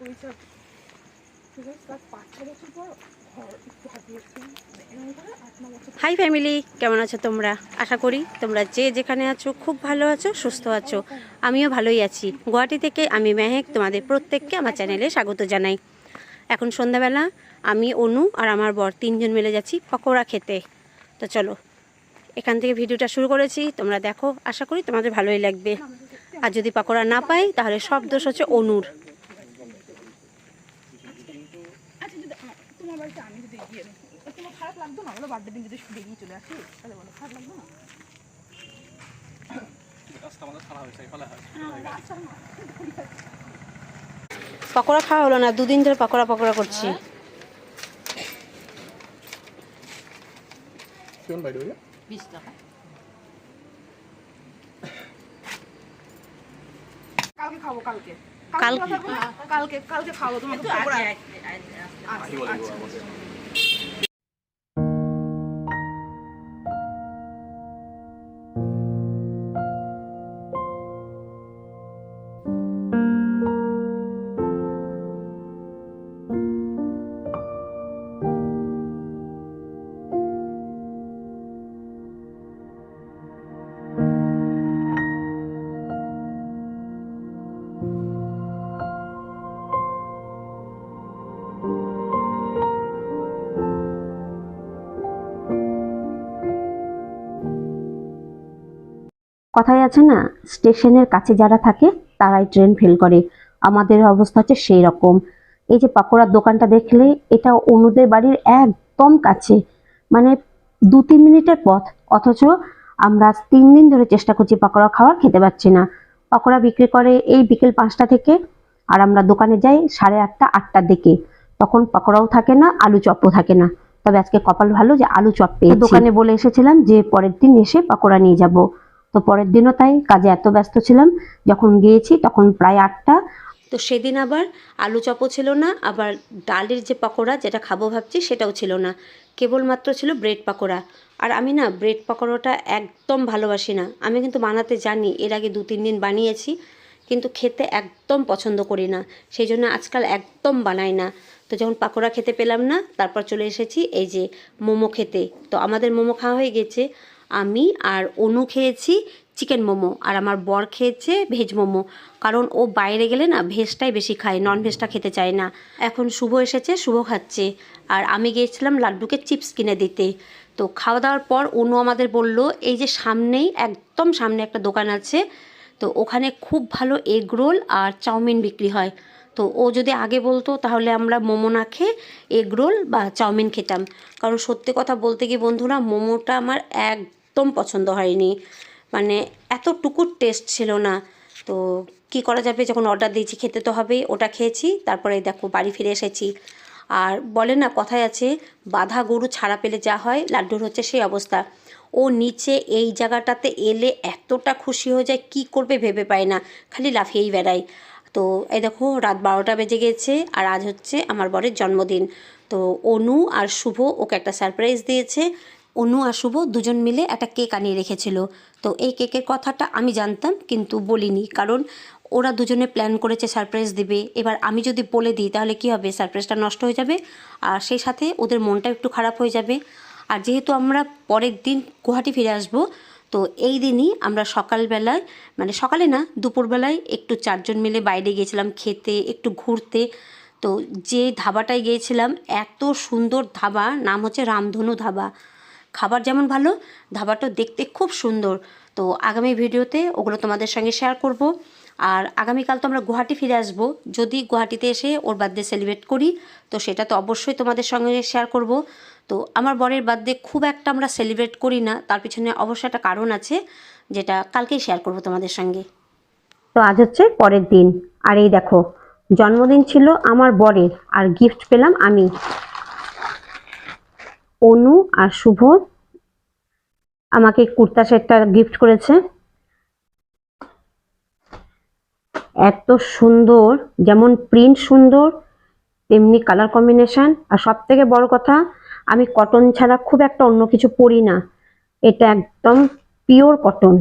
বছর high family, কেমন আছো তোমরা? আশা করি তোমরা যে যেখানে আছো খুব ভালো আছো, সুস্থ আছো। আমিও ভালোই আছি। গুয়াহাটি থেকে আমি মেহেক, তোমাদের প্রত্যেককে আমার চ্যানেলে স্বাগত জানাই। এখন সন্ধ্যাবেলা, আমি, অনু আর আমার বর তিনজন মিলে যাচ্ছি পকোড়া খেতে। তো চলো, এখান থেকে ভিডিওটা শুরু করেছি। তোমরা দেখো, আশা করি তোমাদের ভালোই লাগবে। আর যদি পকোড়া না পাই, তাহলে সব দোষ হচ্ছে অনুর আচ্ছা যদি আ- তোমার বাড়িতে আমি যদি গিয়ে তোমার খারাপ লাগতো না বলো বার্থডে দিন যদি বেরিয়ে চলে আসি তাহলে বলো খারাপ লাগতো না? রাস্তা আমাদের খারাপ হয়েছে ফলে হয়। পকোড়া খাওয়া হলো না দুদিন ধরে পকোড়া পকোড়া করছি। কালকে খাব কালকে। কালকে? কালকে? কালকে খাব তোমাকে কথায় আছে না, স্টেশনের কাছে যারা থাকে, তারাই ট্রেন ফেল করে। আমাদের অবস্থা হচ্ছে সেই রকম এই যে পাকোড়ার দোকানটা দেখলে, এটা অনুদের বাড়ির একদম কাছে। মানে দু তিন মিনিটের পথ, অথচ আমরা তিন দিন ধরে চেষ্টা করছি পাকোড়া খাওয়ার, খেতে পাচ্ছি না। পাকোড়া বিক্রি করে এই বিকেল পাঁচটা থেকে, আর আমরা দোকানে যাই সাড়ে আটটা, আটটার দিকে। তখন পাকোড়াও থাকে না, আলু চপও থাকে না। তবে আজকে কপাল ভালো যে আলু চপ পেয়ে দোকানে বলে এসেছিলাম যে পরের দিন এসে পাকোড়া নিয়ে যাব। তো পরের দিনও তাই কাজে এত ব্যস্ত ছিলাম, যখন গিয়েছি তখন প্রায় আটটা। তো সেদিন আবার আলু চপও ছিল না, আবার ডালের যে পকোড়া যেটা খাব ভাবছি সেটাও ছিল না। কেবলমাত্র ছিল ব্রেড পকোড়া। আর আমি না ব্রেড পকোড়াটা একদম ভালোবাসি না। আমি কিন্তু বানাতে জানি, এর আগে দু তিন দিন বানিয়েছি, কিন্তু খেতে একদম পছন্দ করি না। সেই জন্য আজকাল একদম বানাই না। তো যখন পাকোড়া খেতে পেলাম না, তারপর চলে এসেছি এই যে মোমো খেতে। তো আমাদের মোমো খাওয়া হয়ে গেছে। আমি আর অনু খেয়েছি চিকেন মোমো, আর আমার বর খেয়েছে ভেজ মোমো। কারণ ও বাইরে গেলে না ভেজটাই বেশি খায় নন ভেজটা খেতে চায় না। এখন শুভ এসেছে, শুভ খাচ্ছে। আর আমি গিয়েছিলাম লাড্ডুকে চিপস কিনে দিতে। তো খাওয়া দাওয়ার পর অনু আমাদের বলল, এই যে সামনেই, একদম সামনে একটা দোকান আছে, তো ওখানে খুব ভালো এগ রোল আর চাউমিন বিক্রি হয়। তো ও যদি আগে বলতো, তাহলে আমরা মোমো না খেয়ে এগ রোল বা চাউমিন খেতাম। কারণ সত্যি কথা বলতে গিয়ে বন্ধুরা, মোমোটা আমার একদম পছন্দ হয়নি। মানে এতটুকু টেস্ট ছিল না। তো কি করা যাবে? যখন অর্ডার দিয়েছি, খেতে তো হবেই। ওটা খেয়েছি, তারপরে দেখো বাড়ি ফিরে এসেছি। আর বলে না, কথায় আছে, বাধা গরু ছাড়া পেলে যা হয়, লাড্ডুর হচ্ছে সেই অবস্থা। ও নিচে এই জায়গাটাতে এলে এতটা খুশি হয়ে যায়, কি করবে ভেবে পায় না। খালি লাফিয়েই বেড়ায়। তো এই দেখো, রাত বারোটা বেজে গেছে, আর আজ হচ্ছে আমার বরের জন্মদিন। তো অনু আর শুভ ওকে একটা সারপ্রাইজ দিয়েছে। অনু আর শুভ দুজন মিলে একটা কেক আনিয়ে রেখেছিল। তো এই কেকের কথাটা আমি জানতাম, কিন্তু বলিনি। কারণ ওরা দুজনে প্ল্যান করেছে সারপ্রাইজ দিবে। এবার আমি যদি বলে দিই, তাহলে কি হবে? সারপ্রাইজটা নষ্ট হয়ে যাবে। আর সেই সাথে ওদের মনটা একটু খারাপ হয়ে যাবে। আর যেহেতু আমরা পরের দিন গুয়াহাটি ফিরে আসব, তো এই দিনই আমরা সকালবেলায় মানে সকালে না, দুপুরবেলায় একটু চারজন মিলে বাইরে গিয়েছিলাম খেতে, একটু ঘুরতে। তো যে ধাবাটায় গিয়েছিলাম, এত সুন্দর ধাবা, নাম হচ্ছে রামধনু ধাবা। খাবার যেমন ভালো ধাবাটাও দেখতে খুব সুন্দর। তো আগামী ভিডিওতে ওগুলো তোমাদের সঙ্গে শেয়ার করব। আর আগামীকাল তো আমরা গুয়াহাটি ফিরে আসব। যদি গুয়াহাটিতে এসে ওর বার্থডে সেলিব্রেট করি, তো সেটা তো অবশ্যই তোমাদের সঙ্গে শেয়ার করব। তো আমার বরের বার্থডে খুব একটা আমরা সেলিব্রেট করি না। তার পিছনে অবশ্যই একটা কারণ আছে, যেটা কালকেই শেয়ার করব তোমাদের সঙ্গে। তো আজ হচ্ছে পরের দিন। আর এই দেখো, জন্মদিন ছিল আমার বরের। আর গিফট পেলাম আমি। অনু আর শুভ আমাকে কুর্তা সেটটা গিফট করেছে। এত সুন্দর, যেমন প্রিন্ট সুন্দর, তেমনি কালার কম্বিনেশন। আর সব থেকে বড় কথা, আমি কটন ছাড়া খুব একটা অন্য কিছু পরি না। এটা একদম পিওর কটন।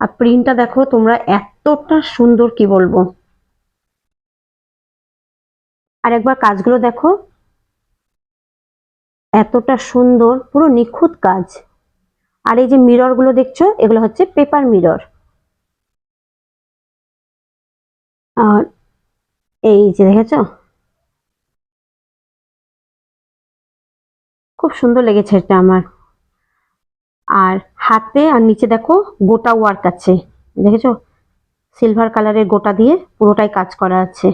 আর প্রিন্টটা দেখো, তোমরা এতটা সুন্দর কি বলব। আর একবার কাজগুলো দেখো। এতটা সুন্দর, পুরো নিখুঁত কাজ। আর এই যে মিররগুলো দেখছ, এগুলো হচ্ছে পেপার মিরর আর এই যে দেখেছ? খুব সুন্দর লেগেছে এটা আমার। আর হাতে আর নিচে দেখো, গোটা ওয়ার্ক আছে। দেখেছ? সিলভার কালারের গোটা দিয়ে পুরোটাই কাজ করা আছে।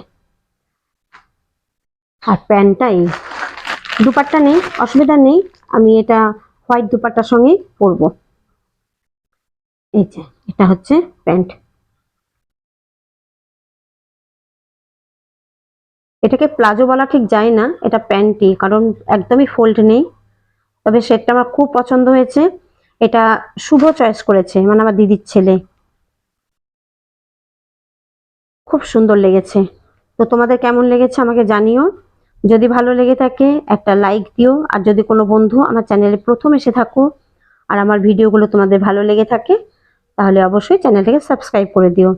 আর প্যান্টটা এই। দুপাট্টা নেই, অসুবিধা নেই, আমি এটা হোয়াইট দুপাট্টার সঙ্গে পরবো। এই যে, এটা হচ্ছে প্যান্ট। এটাকে প্লাজো বলা ঠিক যায় না, এটা প্যান্টই, কারণ একদমই ফোল্ড নেই। তবে সেটটা আমার খুব পছন্দ হয়েছে। এটা শুভ চয়েস করেছে মানে আমার দিদির ছেলে। খুব সুন্দর লেগেছে। তো তোমাদের কেমন লেগেছে আমাকে জানিও। যদি ভালো লেগে থাকে, একটা লাইক দিও। আর যদি কোনো বন্ধু আমার চ্যানেলে প্রথম এসে থাকো আর আমার ভিডিওগুলো তোমাদের ভালো লেগে থাকে, তাহলে অবশ্যই চ্যানেলটাকে সাবস্ক্রাইব করে দিও।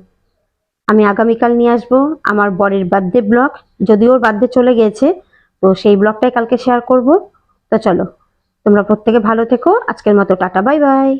আমি আগামীকাল নিয়ে আসব আমার বরের বার্থডে ব্লগ যদিও ওর বার্থডে চলে গিয়েছে, তো সেই ব্লগটাই কালকে শেয়ার করব। তো চলো, তোমরা প্রত্যেকে ভালো থেকো। আজকের মতো টাটা বাই বাই